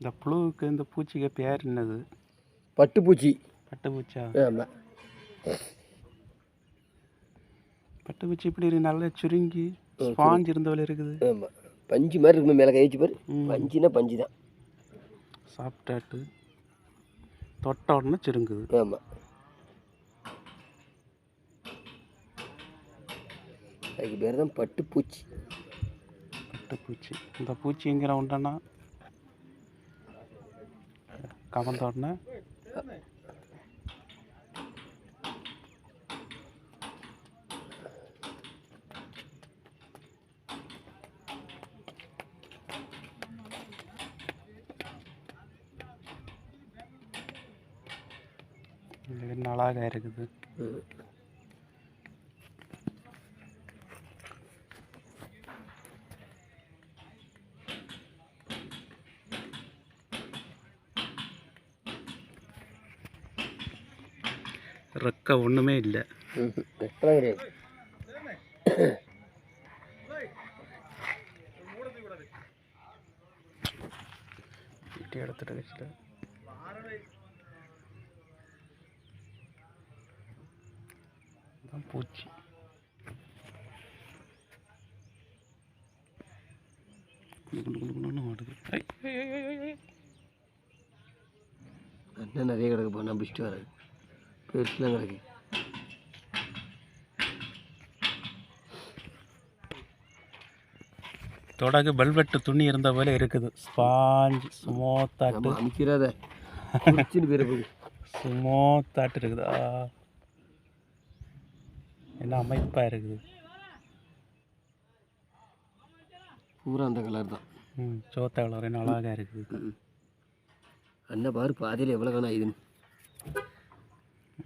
இந்த புழுவுக்கு இந்த பூச்சிக்கு பேர் என்னது? பட்டுப்பூச்சி. பட்டுப்பூச்சா? ஆமாம் பட்டுப்பூச்சி இப்படி நல்லா சுருங்கி ஸ்பாஞ்ச் இருந்தவள இருக்குது. ஆமாம் பஞ்சு மாதிரி இருக்குமே மேலே கை வச்சு பாரு. பஞ்சுனா பஞ்சு தான் சாப்பிட்டாட்டு. தொட்ட உடனே சுருங்குது. ஆமாம் அதுக்கு பேர் தான் பட்டுப்பூச்சி. பட்டுப்பூச்சி. இந்த பூச்சி எங்கே உண்டனா? கவர்ந்த உடனே இது நல்லா இருக்குது. ரெக்க ஒன்றுமே இல்லை. எடுத்துட்டு பூச்சி. இன்னும் நிறைய கிடக்கு போ நான் பிடிச்சிட்டு வரேன். பெருசுலாம் கிடக்கு தொடகு வெல்வெட்டு துணி இருந்த போல இருக்குது. ஸ்பாஞ்ச் ஸ்மூத்தாட்டு நம்ம அமைக்கிறாத. ஸ்மூத்தாட்டு இருக்குதா? என்ன அமைப்பாக இருக்குது? பூரா அந்த கலர் தான். ம் சோத்த கலர் என்ன அழகாக இருக்குது. அண்ணா பாரு பாதியில் எவ்வளோ காணா இதுன்னு